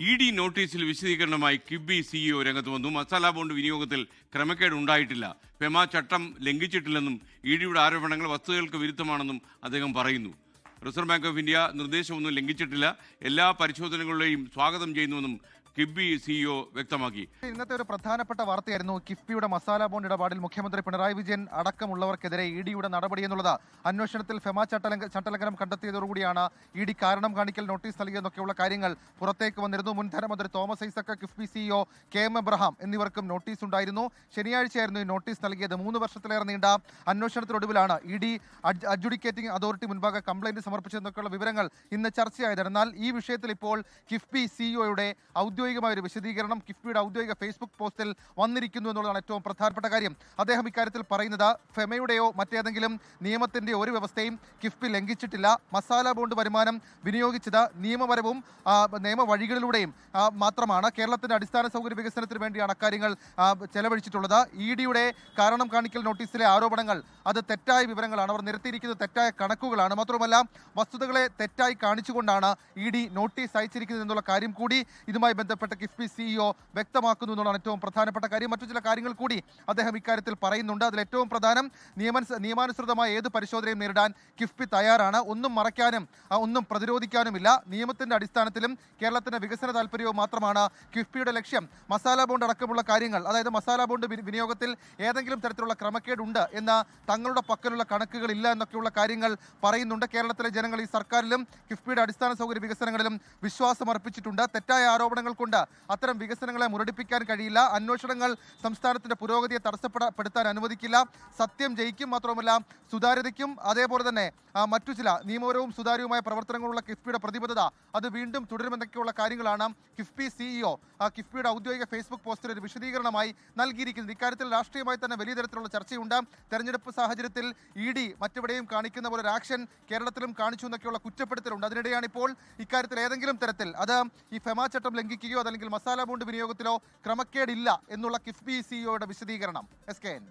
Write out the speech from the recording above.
E D നോട്ടീസിൽ വിശദീകരണമായി KIIFB CEO രംഗത്ത് വന്നു. മസാല ബോണ്ട് വിനിയോഗത്തിൽ ക്രമക്കേട് ഉണ്ടായിട്ടില്ല പെമ ചട്ടം ലംഘിച്ചിട്ടില്ലെന്നും ഇ ഡിയുടെ ആരോപണങ്ങൾ വസ്തുതകൾക്ക് വിരുദ്ധമാണെന്നും അദ്ദേഹം പറയുന്നു. റിസർവ് ബാങ്ക് ഓഫ് ഇന്ത്യ നിർദ്ദേശമൊന്നും ലംഘിച്ചിട്ടില്ല. എല്ലാ പരിശോധനകളുടെയും സ്വാഗതം ചെയ്യുന്നുവെന്നും കിബി സിഇഒ വ്യക്തമാക്കി. ഇന്നത്തെ ഒരു പ്രധാനപ്പെട്ട വാർത്തയായിരുന്നു കിഫ്ബിയുടെ മസാല ബോണ്ട് ഇടപാടിൽ മുഖ്യമന്ത്രി പിണറായി വിജയൻ അടക്കമുള്ളവർക്കെതിരെ ഇ ഡിയുടെ നടപടി എന്നുള്ളത്. അന്വേഷണത്തിൽ ഫെമ ചട്ടലംഘ ചട്ടലംഘനം കണ്ടെത്തിയതോടുകൂടിയാണ് ഇ ഡി കാരണം കാണിക്കൽ നോട്ടീസ് നൽകിയെന്നൊക്കെയുള്ള കാര്യങ്ങൾ പുറത്തേക്ക് വന്നിരുന്നു. മുൻ ധനമന്ത്രി Thomas Isaac KIIFB CEO K M Abraham എന്നിവർക്കും നോട്ടീസ് ഉണ്ടായിരുന്നു. ശനിയാഴ്ചയായിരുന്നു ഈ നോട്ടീസ് നൽകിയത്. മൂന്ന് വർഷത്തിലേറെ നീണ്ട അന്വേഷണത്തിനൊടുവിലാണ് ഇ ഡി അഡ്ജുഡിക്കേറ്റിംഗ് അതോറിറ്റി മുൻപാകെ കംപ്ലൈന്റ് സമർപ്പിച്ചതെന്നൊക്കെയുള്ള വിവരങ്ങൾ ഇന്ന് ചർച്ചയായത് എന്നാൽ ഈ വിഷയത്തിൽ ഇപ്പോൾ കിഫ്ബി സിഇഒയുടെ ഔദ്യോഗികമായ ഒരു വിശദീകരണം കിഫ്ബിയുടെ ഔദ്യോഗിക ഫേസ്ബുക്ക് പോസ്റ്റിൽ വന്നിരിക്കുന്നു എന്നുള്ളതാണ് ഏറ്റവും പ്രധാനപ്പെട്ട കാര്യം. അദ്ദേഹം ഇക്കാര്യത്തിൽ പറയുന്നത് ഫെമയുടെയോ മറ്റേതെങ്കിലും നിയമത്തിന്റെ ഒരു വ്യവസ്ഥയും കിഫ്ബി ലംഘിച്ചിട്ടില്ല. മസാല ബോണ്ട് വരുമാനം വിനിയോഗിച്ചത് നിയമപരവും നിയമവഴികളിലൂടെയും നിയമ വഴികളിലൂടെയും മാത്രമാണ്. കേരളത്തിന്റെ അടിസ്ഥാന സൗകര്യ വികസനത്തിന് വേണ്ടിയാണ് അക്കാര്യങ്ങൾ ചെലവഴിച്ചിട്ടുള്ളത്. ഇ ഡിയുടെ കാരണം കാണിക്കൽ നോട്ടീസിലെ ആരോപണങ്ങൾ അത് തെറ്റായ വിവരങ്ങളാണ്. അവർ നിരത്തിയിരിക്കുന്നത് തെറ്റായ കണക്കുകളാണ്. മാത്രമല്ല വസ്തുതകളെ തെറ്റായി കാണിച്ചുകൊണ്ടാണ് ഇ ഡി നോട്ടീസ് അയച്ചിരിക്കുന്നത് എന്നുള്ള കാര്യം കൂടി ഇതുമായി ബന്ധപ്പെട്ട കിഫ്ബി സിഇഒ വ്യക്തമാക്കുന്നു എന്നുള്ളതാണ് ഏറ്റവും പ്രധാനപ്പെട്ട കാര്യം. മറ്റു ചില കാര്യങ്ങൾ കൂടി അദ്ദേഹം ഇക്കാര്യത്തിൽ പറയുന്നുണ്ട്. അതിൽ ഏറ്റവും പ്രധാനം നിയമ നിയമാനുസൃതമായ ഏത് പരിശോധനയും നേരിടാൻ കിഫ്ബി തയ്യാറാണ്. ഒന്നും മറയ്ക്കാനും ഒന്നും പ്രതിരോധിക്കാനുമില്ല. നിയമത്തിന്റെ അടിസ്ഥാനത്തിലും കേരളത്തിന്റെ വികസന താല്പര്യവും മാത്രമാണ് കിഫ്ബിയുടെ ലക്ഷ്യം. മസാല ബോണ്ട് അടക്കമുള്ള കാര്യങ്ങൾ അതായത് മസാല ബോണ്ട് വിനിയോഗത്തിൽ ഏതെങ്കിലും തരത്തിലുള്ള ക്രമക്കേടുണ്ട് എന്ന തങ്ങളുടെ പക്കലുള്ള കണക്കുകൾ ഇല്ല എന്നൊക്കെയുള്ള കാര്യങ്ങൾ പറയുന്നുണ്ട്. കേരളത്തിലെ ജനങ്ങൾ ഈ സർക്കാരിലും കിഫ്ബിയുടെ അടിസ്ഥാന സൗകര്യ വികസനങ്ങളിലും വിശ്വാസം അർപ്പിച്ചിട്ടുണ്ട് തെറ്റായ ആരോപണങ്ങൾ കൊണ്ട് അത്തരം വികസനങ്ങളെ മുരടിപ്പിക്കാൻ കഴിയില്ല. അന്വേഷണങ്ങൾ സംസ്ഥാനത്തിന്റെ പുരോഗതിയെ തടസ്സപ്പെടുത്താൻ അനുവദിക്കില്ല. സത്യം ജയിക്കും മാത്രവുമല്ല സുതാര്യതയ്ക്കും. അതേപോലെ തന്നെ മറ്റു ചില നിയമപരവും സുതാര്യവുമായ പ്രവർത്തനങ്ങളുള്ള കിഫ്ബിയുടെ പ്രതിബദ്ധത അത് വീണ്ടും തുടരുമെന്നൊക്കെയുള്ള കാര്യങ്ങളാണ് കിഫ്ബി സിഇഒ കിഫ്ബിയുടെ ഔദ്യോഗിക ഫേസ്ബുക്ക് പോസ്റ്റിൽ ഒരു വിശദീകരണമായി നൽകിയിരിക്കുന്നത്. ഇക്കാര്യത്തിൽ രാഷ്ട്രീയമായി തന്നെ വലിയ തരത്തിലുള്ള ചർച്ചയുണ്ട്. തെരഞ്ഞെടുപ്പ് സാഹചര്യത്തിൽ ഇ ഡി മറ്റെവിടെയും കാണിക്കുന്ന പോലെ ഒരു ആക്ഷൻ കേരളത്തിലും കാണിച്ചു എന്നൊക്കെയുള്ള കുറ്റപ്പെടുത്തലുണ്ട്. അതിനിടെയാണ് ഇപ്പോൾ ഇക്കാര്യത്തിൽ ഏതെങ്കിലും തരത്തിൽ അത് ഈ ഫെമ ചട്ടം ലംഘിക്കുകയോ അതല്ലെങ്കിൽ മസാല ബോണ്ട് വിനിയോഗത്തിലോ ക്രമക്കേടില്ല എന്നുള്ള കിഫ്ബി സിഇഒയുടെ വിശദീകരണം. S K N